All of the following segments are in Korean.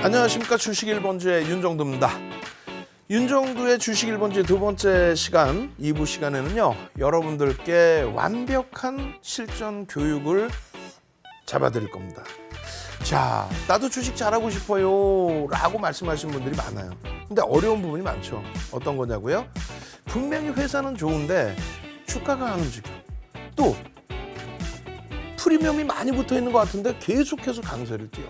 안녕하십니까 주식 1번주의 윤정두입니다. 윤정두의 주식 1번주의 두 번째 시간 2부 시간에는요. 여러분들께 완벽한 실전 교육을 잡아드릴 겁니다. 자, 나도 주식 잘하고 싶어요 라고 말씀하시는 분들이 많아요. 근데 어려운 부분이 많죠. 어떤 거냐고요? 분명히 회사는 좋은데 주가가 안 움직여. 또 프리미엄이 많이 붙어 있는 것 같은데 계속해서 강세를 띄어.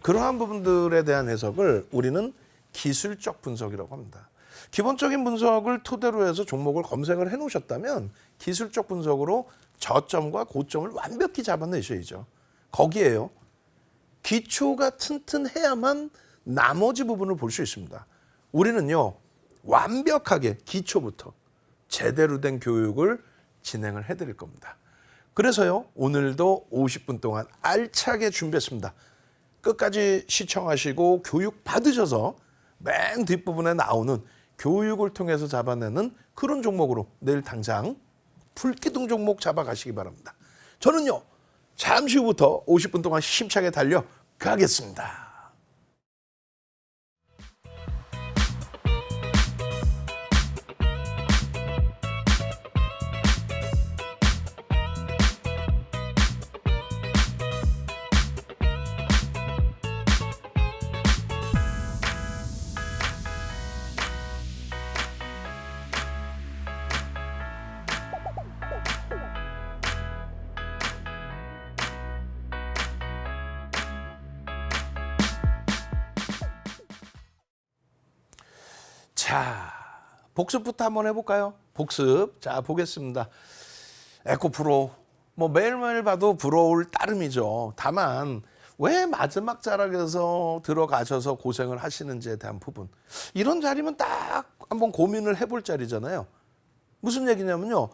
그러한 부분들에 대한 해석을 우리는 기술적 분석이라고 합니다. 기본적인 분석을 토대로 해서 종목을 검색을 해 놓으셨다면 기술적 분석으로 저점과 고점을 완벽히 잡아내셔야죠. 거기에요. 기초가 튼튼해야만 나머지 부분을 볼 수 있습니다. 우리는요, 완벽하게 기초부터 제대로 된 교육을 진행을 해드릴 겁니다. 그래서요, 오늘도 50분 동안 알차게 준비했습니다. 끝까지 시청하시고 교육 받으셔서 맨 뒷부분에 나오는 교육을 통해서 잡아내는 그런 종목으로 내일 당장 불기둥 종목 잡아가시기 바랍니다. 저는요, 잠시 후부터 50분 동안 힘차게 달려 가겠습니다. 복습부터 한번 해볼까요? 복습. 자, 보겠습니다. 에코프로. 뭐 매일매일 봐도 부러울 따름이죠. 다만, 왜 마지막 자락에서 들어가셔서 고생을 하시는지에 대한 부분. 이런 자리면 딱 한번 고민을 해볼 자리잖아요. 무슨 얘기냐면요.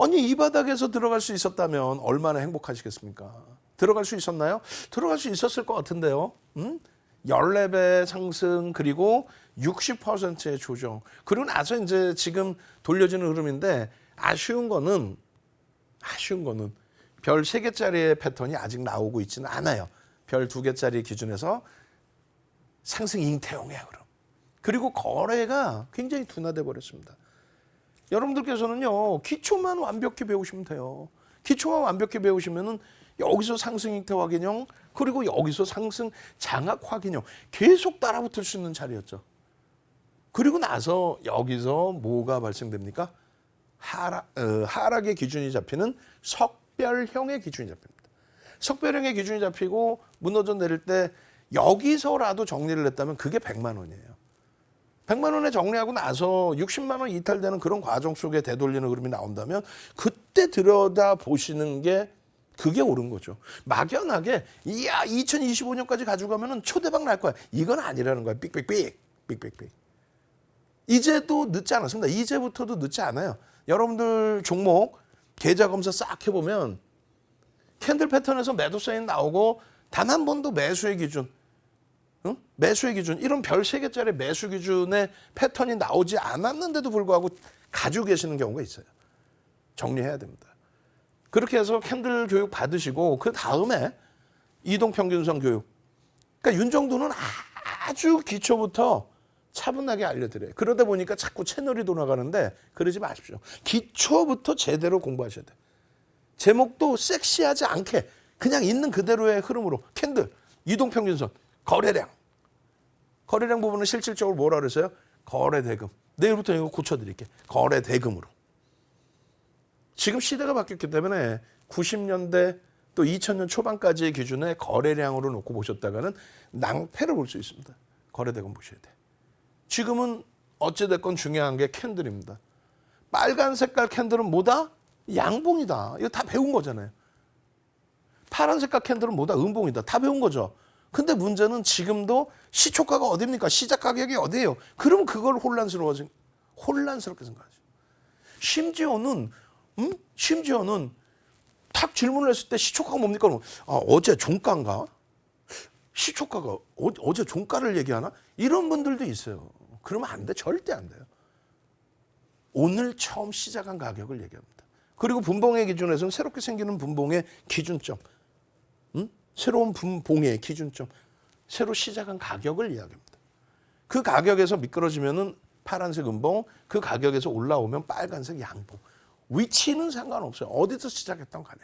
아니, 이 바닥에서 들어갈 수 있었다면 얼마나 행복하시겠습니까? 들어갈 수 있었나요? 들어갈 수 있었을 것 같은데요. 음? 14배 상승 그리고 60%의 조정. 그리고 나서 이제 지금 돌려지는 흐름인데 아쉬운 거는 아쉬운 거는 별 3개짜리의 패턴이 아직 나오고 있지는 않아요. 별 2개짜리 기준에서 상승 잉태형의 흐름. 그리고 거래가 굉장히 둔화돼 버렸습니다. 여러분들께서는요 기초만 완벽히 배우시면 돼요. 기초만 완벽히 배우시면은 여기서 상승 잉태 확인형 그리고 여기서 상승 장악 확인형 계속 따라붙을 수 있는 자리였죠. 그리고 나서 여기서 뭐가 발생됩니까? 하락, 어, 하락의 기준이 잡히는 석별형의 기준이 잡힙니다. 석별형의 기준이 잡히고 무너져 내릴 때 여기서라도 정리를 했다면 그게 100만 원이에요. 100만 원에 정리하고 나서 60만 원 이탈되는 그런 과정 속에 되돌리는 흐름이 나온다면 그때 들여다 보시는 게 그게 옳은 거죠. 막연하게 이야 2025년까지 가져가면은 초대박 날 거야. 이건 아니라는 거야. 삑삑삑 삑삑삑. 이제도 늦지 않았습니다. 이제부터도 늦지 않아요. 여러분들 종목 계좌 검사 싹 해보면 캔들 패턴에서 매도 사인 나오고 단 한 번도 매수의 기준 응? 매수의 기준 이런 별 세 개짜리 매수 기준의 패턴이 나오지 않았는데도 불구하고 가지고 계시는 경우가 있어요. 정리해야 됩니다. 그렇게 해서 캔들 교육 받으시고 그 다음에 이동 평균선 교육. 그러니까 윤정도는 아주 기초부터 차분하게 알려드려요. 그러다 보니까 자꾸 채널이 돌아가는데 그러지 마십시오. 기초부터 제대로 공부하셔야 돼요. 제목도 섹시하지 않게 그냥 있는 그대로의 흐름으로 캔들, 이동평균선, 거래량. 거래량 부분은 실질적으로 뭐라 그랬어요? 거래대금. 내일부터 이거 고쳐드릴게. 거래대금으로. 지금 시대가 바뀌었기 때문에 90년대 또 2000년 초반까지의 기준에 거래량으로 놓고 보셨다가는 낭패를 볼 수 있습니다. 거래대금 보셔야 돼. 지금은 어찌됐건 중요한 게 캔들입니다. 빨간 색깔 캔들은 뭐다? 양봉이다. 이거 다 배운 거잖아요. 파란 색깔 캔들은 뭐다? 음봉이다. 다 배운 거죠. 근데 문제는 지금도 시초가가 어딥니까? 시작 가격이 어디예요? 그러면 그걸 혼란스러워지, 혼란스럽게 생각하죠. 심지어는, 음? 심지어는 탁 질문을 했을 때 시초가가 뭡니까? 그러면 아, 어제 종가인가? 시초가가 어, 어제 종가를 얘기하나? 이런 분들도 있어요. 그러면 안 돼. 절대 안 돼요. 오늘 처음 시작한 가격을 얘기합니다. 그리고 분봉의 기준에서는 새롭게 생기는 분봉의 기준점, 음? 새로운 분봉의 기준점, 새로 시작한 가격을 이야기합니다. 그 가격에서 미끄러지면은 파란색 음봉, 그 가격에서 올라오면 빨간색 양봉. 위치는 상관없어요. 어디서 시작했던 간에.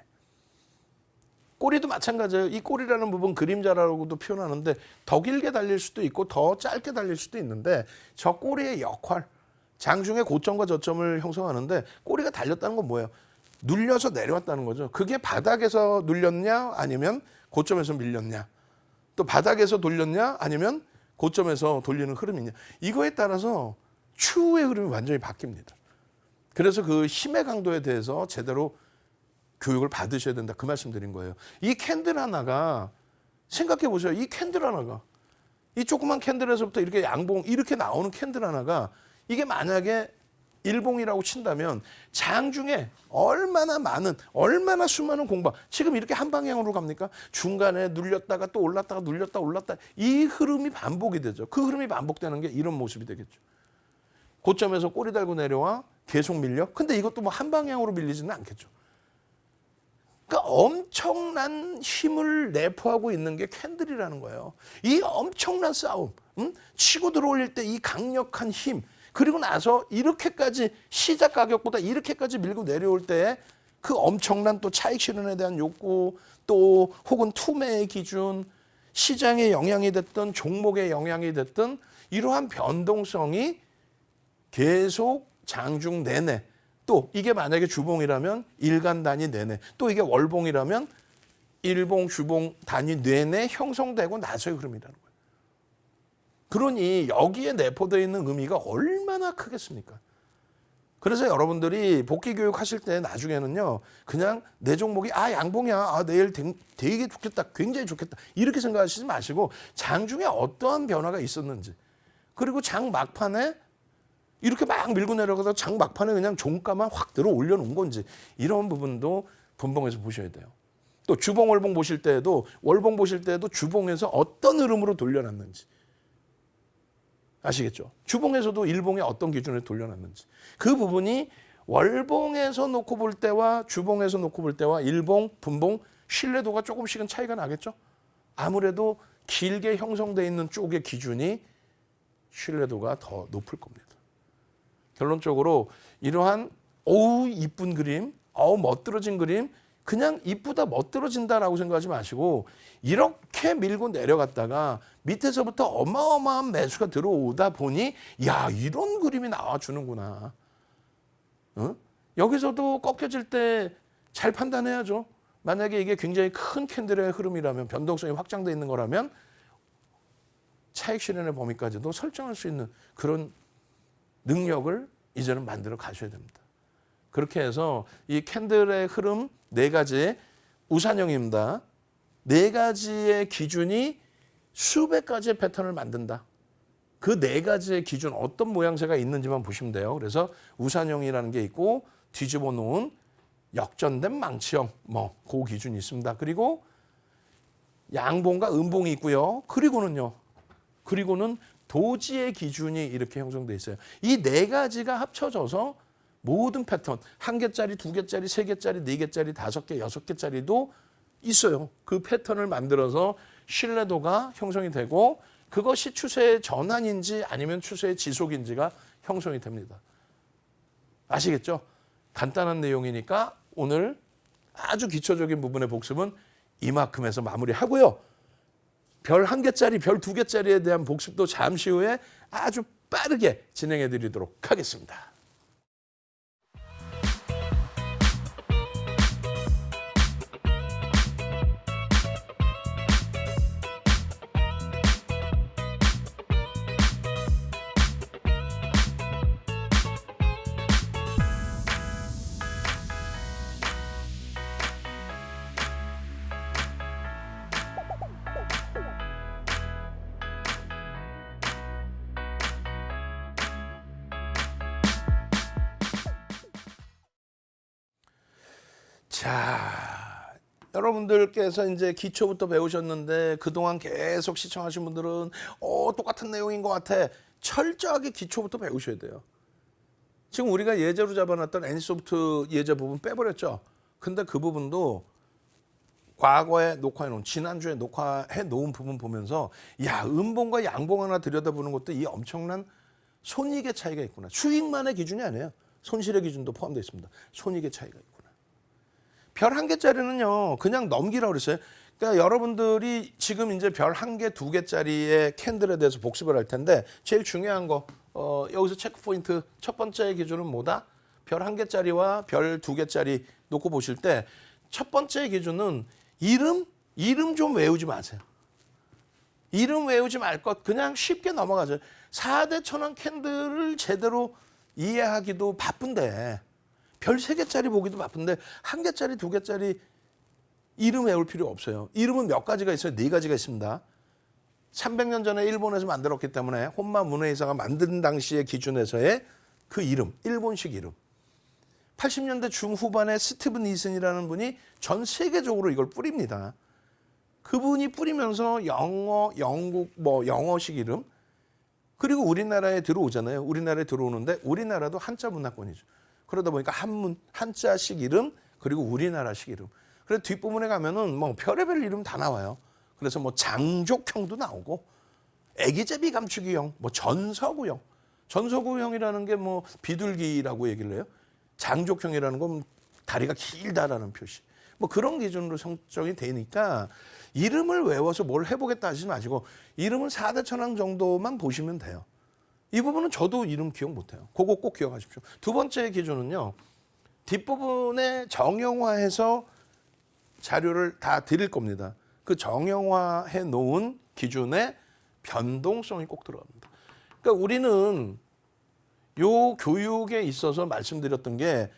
꼬리도 마찬가지예요. 이 꼬리라는 부분 그림자라고도 표현하는데 더 길게 달릴 수도 있고 더 짧게 달릴 수도 있는데 저 꼬리의 역할, 장중의 고점과 저점을 형성하는데 꼬리가 달렸다는 건 뭐예요? 눌려서 내려왔다는 거죠. 그게 바닥에서 눌렸냐 아니면 고점에서 밀렸냐. 또 바닥에서 돌렸냐 아니면 고점에서 돌리는 흐름이냐. 이거에 따라서 추후의 흐름이 완전히 바뀝니다. 그래서 그 힘의 강도에 대해서 제대로 교육을 받으셔야 된다. 그 말씀 드린 거예요. 이 캔들 하나가 생각해 보세요. 이 캔들 하나가 이 조그만 캔들에서부터 이렇게 양봉 이렇게 나오는 캔들 하나가 이게 만약에 일봉이라고 친다면 장 중에 얼마나 많은 얼마나 수많은 공방 지금 이렇게 한 방향으로 갑니까? 중간에 눌렸다가 또 올랐다가 눌렸다 올랐다 이 흐름이 반복이 되죠. 그 흐름이 반복되는 게 이런 모습이 되겠죠. 고점에서 꼬리 달고 내려와 계속 밀려. 근데 이것도 뭐 한 방향으로 밀리지는 않겠죠. 그러니까 엄청난 힘을 내포하고 있는 게 캔들이라는 거예요. 이 엄청난 싸움, 음? 치고 들어올릴 때 이 강력한 힘, 그리고 나서 이렇게까지 시작 가격보다 이렇게까지 밀고 내려올 때 그 엄청난 또 차익 실현에 대한 욕구, 또 혹은 투매의 기준, 시장의 영향이 됐든 종목의 영향이 됐든 이러한 변동성이 계속 장중 내내 또 이게 만약에 주봉이라면 일간 단위 내내 또 이게 월봉이라면 일봉 주봉 단위 내내 형성되고 나서의 흐름이라는 거예요. 그러니 여기에 내포되어 있는 의미가 얼마나 크겠습니까? 그래서 여러분들이 복귀 교육 하실 때 나중에는요 그냥 내 종목이 아 양봉이야 아 내일 되- 되게 좋겠다 굉장히 좋겠다 이렇게 생각하시지 마시고 장 중에 어떠한 변화가 있었는지 그리고 장 막판에 이렇게 막 밀고 내려가다 장 막판에 그냥 종가만 확 들어 올려놓은 건지 이런 부분도 분봉에서 보셔야 돼요. 또 주봉 월봉 보실 때에도 월봉 보실 때에도 주봉에서 어떤 흐름으로 돌려놨는지 아시겠죠? 주봉에서도 일봉에 어떤 기준에 돌려놨는지 그 부분이 월봉에서 놓고 볼 때와 주봉에서 놓고 볼 때와 일봉, 분봉 신뢰도가 조금씩은 차이가 나겠죠? 아무래도 길게 형성돼 있는 쪽의 기준이 신뢰도가 더 높을 겁니다. 결론적으로 이러한 어우 이쁜 그림, 어우 멋들어진 그림, 그냥 이쁘다 멋들어진다라고 생각하지 마시고 이렇게 밀고 내려갔다가 밑에서부터 어마어마한 매수가 들어오다 보니 야 이런 그림이 나와주는구나. 어? 여기서도 꺾여질 때 잘 판단해야죠. 만약에 이게 굉장히 큰 캔들의 흐름이라면 변동성이 확장돼 있는 거라면 차익 실현의 범위까지도 설정할 수 있는 그런 능력을 이제는 만들어 가셔야 됩니다. 그렇게 해서 이 캔들의 흐름 네 가지 우산형입니다. 네 가지의 기준이 수백 가지의 패턴을 만든다. 그 네 가지의 기준 어떤 모양새가 있는지만 보시면 돼요. 그래서 우산형이라는 게 있고 뒤집어 놓은 역전된 망치형 뭐그 기준이 있습니다. 그리고 양봉과 음봉이 있고요. 그리고는요. 그리고는 도지의 기준이 이렇게 형성돼 있어요. 이 네 가지가 합쳐져서 모든 패턴 한 개짜리, 두 개짜리, 세 개짜리, 네 개짜리, 다섯 개, 여섯 개짜리도 있어요. 그 패턴을 만들어서 신뢰도가 형성이 되고 그것이 추세의 전환인지 아니면 추세의 지속인지가 형성이 됩니다. 아시겠죠? 간단한 내용이니까 오늘 아주 기초적인 부분의 복습은 이만큼에서 마무리하고요. 별 한 개짜리, 별 두 개짜리에 대한 복습도 잠시 후에 아주 빠르게 진행해 드리도록 하겠습니다. 자, 여러분들께서 이제 기초부터 배우셨는데 그동안 계속 시청하신 분들은 어 똑같은 내용인 것 같아. 철저하게 기초부터 배우셔야 돼요. 지금 우리가 예제로 잡아놨던 애니소프트 예제 부분 빼버렸죠. 근데 그 부분도 과거에 녹화해 놓은 지난주에 녹화해 놓은 부분 보면서 야 음봉과 양봉 하나 들여다보는 것도 이 엄청난 손익의 차이가 있구나. 수익만의 기준이 아니에요. 손실의 기준도 포함되어 있습니다. 손익의 차이가 있구나. 별 한 개짜리는요 그냥 넘기라고 그랬어요. 그러니까 여러분들이 지금 이제 별 한 개, 두 개짜리의 캔들에 대해서 복습을 할 텐데 제일 중요한 거 어, 여기서 체크 포인트 첫 번째 기준은 뭐다? 별 한 개짜리와 별 두 개짜리 놓고 보실 때 첫 번째 기준은 이름 이름 좀 외우지 마세요. 이름 외우지 말 것 그냥 쉽게 넘어가죠. 4대 천왕 캔들을 제대로 이해하기도 바쁜데 별 세 개짜리 보기도 바쁜데 한 개짜리 두 개짜리 이름 외울 필요 없어요. 이름은 몇 가지가 있어요. 네 가지가 있습니다. 300년 전에 일본에서 만들었기 때문에 혼마 문해이사가 만든 당시의 기준에서의 그 이름, 일본식 이름. 80년대 중후반에 스티븐 니슨이라는 분이 전 세계적으로 이걸 뿌립니다. 그분이 뿌리면서 영어, 영국, 뭐 영어식 이름 그리고 우리나라에 들어오잖아요. 우리나라에 들어오는데 우리나라도 한자 문화권이죠. 그러다 보니까 한문, 한자식 이름 그리고 우리나라식 이름. 그래서 뒷부분에 가면은 뭐 별의별 이름 다 나와요. 그래서 뭐 장족형도 나오고 애기제비 감추기형, 뭐 전서구형. 전서구형이라는 게 뭐 비둘기라고 얘기를 해요. 장족형이라는 건 다리가 길다라는 표시. 뭐 그런 기준으로 성정이 되니까 이름을 외워서 뭘 해보겠다 하시지 마시고 이름은 4대 천왕 정도만 보시면 돼요. 이 부분은 저도 이름 기억 못해요. 그거 꼭 기억하십시오. 두 번째 기준은요. 뒷부분에 정형화해서 자료를 다 드릴 겁니다. 그 정형화해 놓은 기준에 변동성이 꼭 들어갑니다. 그러니까 우리는 요 교육에 있어서 말씀드렸던 게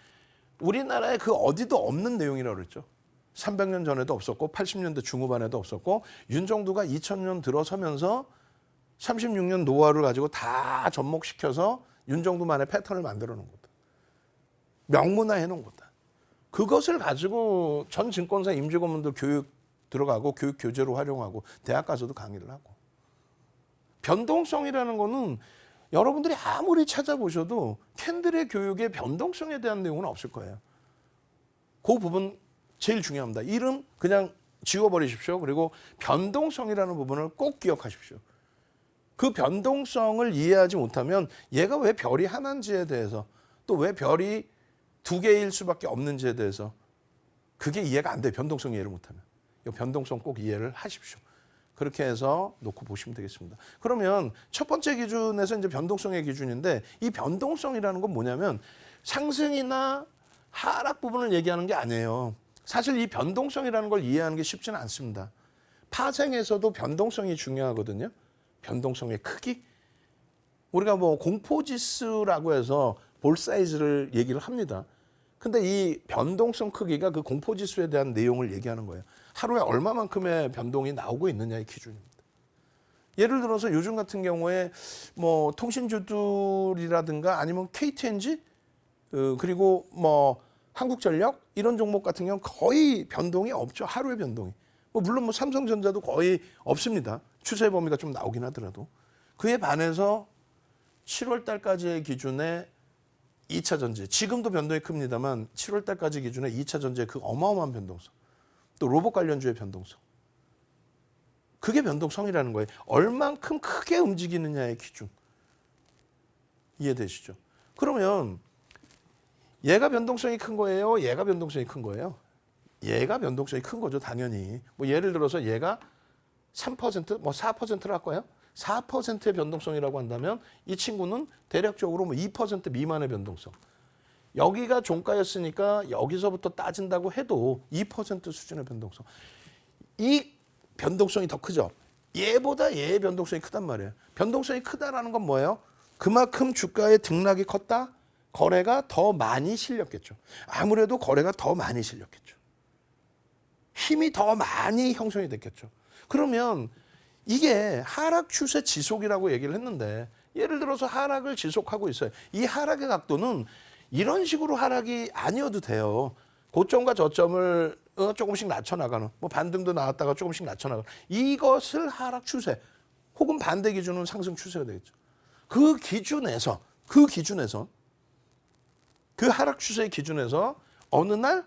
우리나라에 그 어디도 없는 내용이라고 그랬죠. 300년 전에도 없었고 80년대 중후반에도 없었고 윤정두가 2000년 들어서면서 36년 노하우를 가지고 다 접목시켜서 윤정두만의 패턴을 만들어 놓은 거다. 명문화해 놓은 거다. 그것을 가지고 전 증권사 임직원분들 교육 들어가고 교육 교재로 활용하고 대학 가서도 강의를 하고 변동성이라는 거는 여러분들이 아무리 찾아보셔도 캔들의 교육의 변동성에 대한 내용은 없을 거예요. 그 부분 제일 중요합니다. 이름 그냥 지워버리십시오. 그리고 변동성이라는 부분을 꼭 기억하십시오. 그 변동성을 이해하지 못하면 얘가 왜 별이 하나인지에 대해서 또 왜 별이 두 개일 수밖에 없는지에 대해서 그게 이해가 안 돼요. 변동성 이해를 못하면. 이 변동성 꼭 이해를 하십시오. 그렇게 해서 놓고 보시면 되겠습니다. 그러면 첫 번째 기준에서 이제 변동성의 기준인데 이 변동성이라는 건 뭐냐면 상승이나 하락 부분을 얘기하는 게 아니에요. 사실 이 변동성이라는 걸 이해하는 게 쉽지는 않습니다. 파생에서도 변동성이 중요하거든요. 변동성의 크기. 우리가 뭐 공포지수라고 해서 볼 사이즈를 얘기를 합니다. 근데 이 변동성 크기가 그 공포지수에 대한 내용을 얘기하는 거예요. 하루에 얼마만큼의 변동이 나오고 있느냐의 기준입니다. 예를 들어서 요즘 같은 경우에 뭐 통신주들이라든가 아니면 KTNG 어, 그리고 뭐 한국전력 이런 종목 같은 경우는 거의 변동이 없죠. 하루의 변동이. 뭐 물론 뭐 삼성전자도 거의 없습니다. 추세 범위가 좀 나오긴 하더라도 그에 반해서 7월 달까지의 기준에 2차 전지 지금도 변동이 큽니다만 7월 달까지 기준에 2차 전지의 그 어마어마한 변동성 또 로봇 관련주의 변동성 그게 변동성이라는 거예요. 얼만큼 크게 움직이느냐의 기준 이해되시죠? 그러면 얘가 변동성이 큰 거예요. 얘가 변동성이 큰 거예요. 얘가 변동성이 큰 거죠, 당연히. 뭐 예를 들어서 얘가 3%, 뭐 4%를 할 거예요. 4%의 변동성이라고 한다면 이 친구는 대략적으로 뭐 2% 미만의 변동성. 여기가 종가였으니까 여기서부터 따진다고 해도 2% 수준의 변동성. 이 변동성이 더 크죠. 얘보다 얘의 변동성이 크단 말이에요. 변동성이 크다라는 건 뭐예요? 그만큼 주가의 등락이 컸다. 거래가 더 많이 실렸겠죠. 아무래도 거래가 더 많이 실렸겠죠. 힘이 더 많이 형성이 됐겠죠. 그러면 이게 하락 추세 지속이라고 얘기를 했는데 예를 들어서 하락을 지속하고 있어요. 이 하락의 각도는 이런 식으로 하락이 아니어도 돼요. 고점과 저점을 어, 조금씩 낮춰 나가는 뭐 반등도 나왔다가 조금씩 낮춰 나가는 이것을 하락 추세 혹은 반대 기준은 상승 추세가 되겠죠. 그 기준에서 그 기준에서 그 하락 추세의 기준에서 어느 날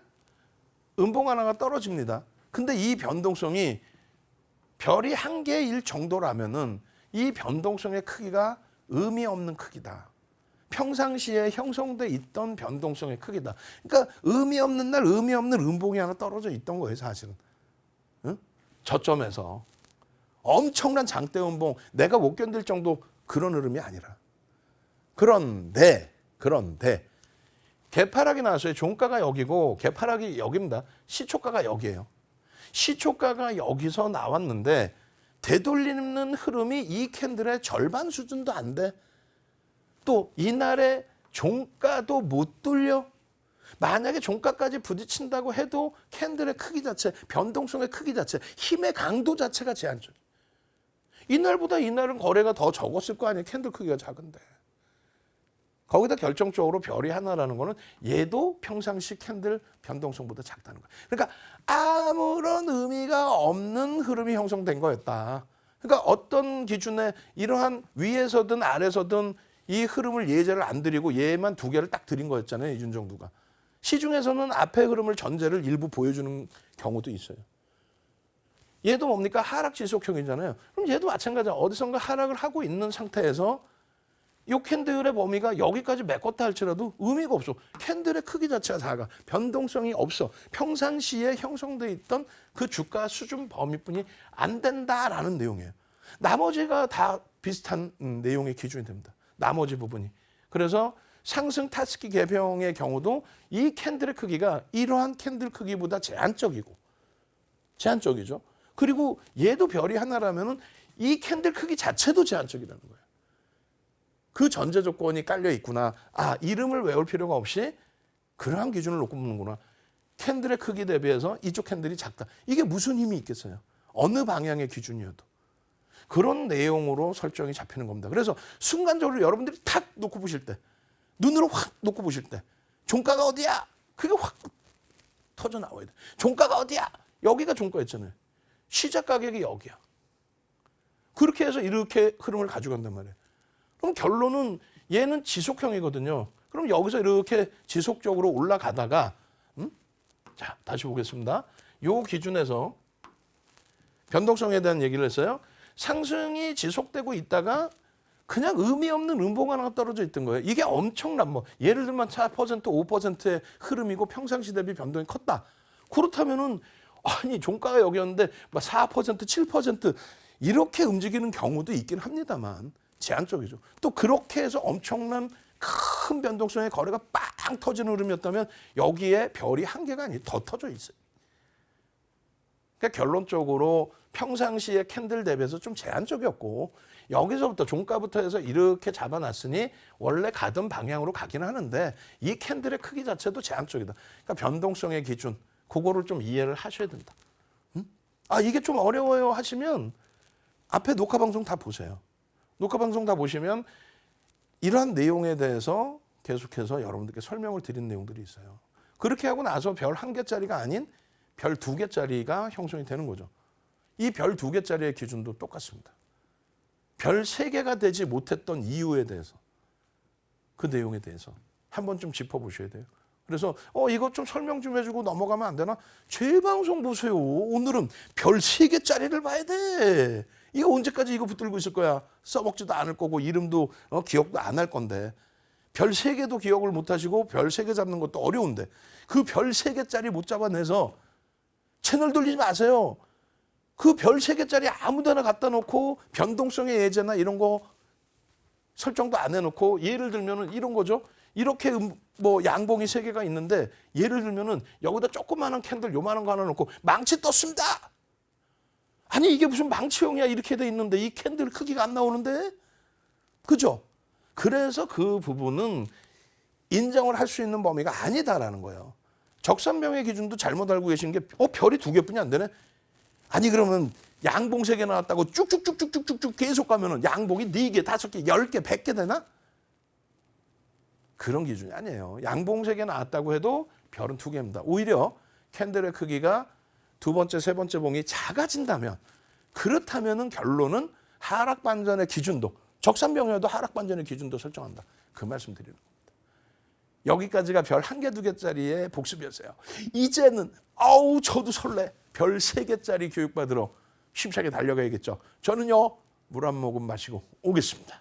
음봉 하나가 떨어집니다. 근데 이 변동성이 별이 한 개일 정도라면은 이 변동성의 크기가 의미 없는 크기다. 평상시에 형성돼 있던 변동성의 크기다. 그러니까 의미 없는 날 의미 없는 음봉이 하나 떨어져 있던 거예요, 사실은. 응? 저점에서 엄청난 장대 음봉 내가 못 견딜 정도 그런 흐름이 아니라. 그런데 그런데 개파락이 나왔어요. 종가가 여기고 개파락이 여기입니다. 시초가가 여기예요. 시초가가 여기서 나왔는데 되돌리는 흐름이 이 캔들의 절반 수준도 안 돼. 또 이날의 종가도 못 돌려. 만약에 종가까지 부딪힌다고 해도 캔들의 크기 자체, 변동성의 크기 자체, 힘의 강도 자체가 제한적. 이날보다 이날은 거래가 더 적었을 거 아니에요. 캔들 크기가 작은데. 거기다 결정적으로 별이 하나라는 거는 얘도 평상시 캔들 변동성보다 작다는 거예요. 그러니까 아무런 의미가 없는 흐름이 형성된 거였다. 그러니까 어떤 기준에 이러한 위에서든 아래서든 이 흐름을 예제를 안 드리고 얘만 두 개를 딱 드린 거였잖아요. 윤정두가. 시중에서는 앞의 흐름을 전제를 일부 보여주는 경우도 있어요. 얘도 뭡니까? 하락 지속형이잖아요. 그럼 얘도 마찬가지야. 어디선가 하락을 하고 있는 상태에서 이 캔들의 범위가 여기까지 메꿨다 할지라도 의미가 없어. 캔들의 크기 자체가 작아. 변동성이 없어. 평상시에 형성돼 있던 그 주가 수준 범위뿐이 안 된다라는 내용이에요. 나머지가 다 비슷한 음, 내용의 기준이 됩니다. 나머지 부분이. 그래서 상승 타스키 개평의 경우도 이 캔들의 크기가 이러한 캔들 크기보다 제한적이고 제한적이죠. 그리고 얘도 별이 하나라면은 이 캔들 크기 자체도 제한적이라는 거예요. 그 전제 조건이 깔려 있구나. 아, 이름을 외울 필요가 없이 그러한 기준을 놓고 보는구나. 캔들의 크기 대비해서 이쪽 캔들이 작다. 이게 무슨 힘이 있겠어요? 어느 방향의 기준이어도. 그런 내용으로 설정이 잡히는 겁니다. 그래서 순간적으로 여러분들이 탁 놓고 보실 때, 눈으로 확 놓고 보실 때, 종가가 어디야? 그게 확 터져 나와야 돼. 종가가 어디야? 여기가 종가였잖아요. 시작 가격이 여기야. 그렇게 해서 이렇게 흐름을 가져간단 말이에요. 그럼 결론은 얘는 지속형이거든요. 그럼 여기서 이렇게 지속적으로 올라가다가 음? 자 다시 보겠습니다. 요 기준에서 변동성에 대한 얘기를 했어요. 상승이 지속되고 있다가 그냥 의미 없는 음봉 하나가 떨어져 있던 거예요. 이게 엄청난 뭐 예를 들면 4% 5%의 흐름이고 평상시 대비 변동이 컸다. 그렇다면은 아니 종가가 여기였는데 막4% 7% 이렇게 움직이는 경우도 있긴 합니다만 제한적이죠. 또 그렇게 해서 엄청난 큰 변동성의 거래가 빵 터지는 흐름이었다면 여기에 별이 한 개가 아니 더 터져 있어요. 그러니까 결론적으로 평상시에 캔들 대비해서 좀 제한적이었고 여기서부터 종가부터 해서 이렇게 잡아놨으니 원래 가던 방향으로 가긴 하는데 이 캔들의 크기 자체도 제한적이다. 그러니까 변동성의 기준 그거를 좀 이해를 하셔야 된다. 음? 아 이게 좀 어려워요 하시면 앞에 녹화 방송 다 보세요. 녹화 방송 다 보시면 이러한 내용에 대해서 계속해서 여러분들께 설명을 드린 내용들이 있어요. 그렇게 하고 나서 별 한 개짜리가 아닌 별 두 개짜리가 형성이 되는 거죠. 이 별 두 개짜리의 기준도 똑같습니다. 별 세 개가 되지 못했던 이유에 대해서 그 내용에 대해서 한번 좀 짚어보셔야 돼요. 그래서 어 이것 좀 설명 좀 해주고 넘어가면 안 되나? 제 방송 보세요. 오늘은 별 세 개짜리를 봐야 돼. 이거 언제까지 이거 붙들고 있을 거야? 써먹지도 않을 거고 이름도 어, 기억도 안 할 건데 별 세 개도 기억을 못 하시고 별 세 개 잡는 것도 어려운데 그 별 세 개짜리 못 잡아내서 채널 돌리지 마세요. 그 별 세 개짜리 아무데나 갖다 놓고 변동성의 예제나 이런 거 설정도 안 해놓고 예를 들면은 이런 거죠. 이렇게 음, 뭐 양봉이 세 개가 있는데 예를 들면은 여기다 조그마한 캔들 요만한 거 하나 놓고 망치 떴습니다. 아니 이게 무슨 망치형이야 이렇게 돼 있는데 이 캔들 크기가 안 나오는데 그죠? 그래서 그 부분은 인정을 할 수 있는 범위가 아니다라는 거예요. 적산병의 기준도 잘못 알고 계신 게어 별이 두 개뿐이 안 되네. 아니 그러면 양봉 세 개 나왔다고 쭉쭉쭉쭉쭉쭉 계속 가면은 양봉이 네 개, 다섯 개, 열 개, 백 개 되나? 그런 기준이 아니에요. 양봉 세 개 나왔다고 해도 별은 두 개입니다. 오히려 캔들의 크기가 두 번째, 세 번째 봉이 작아진다면 그렇다면은 결론은 하락 반전의 기준도 적산병여도 하락 반전의 기준도 설정한다. 그 말씀 드리는 겁니다. 여기까지가 별 한 개, 두 개짜리의 복습이었어요. 이제는 아우 저도 설레. 별 세 개짜리 교육받으러 힘차게 달려가야겠죠. 저는요 물 한 모금 마시고 오겠습니다.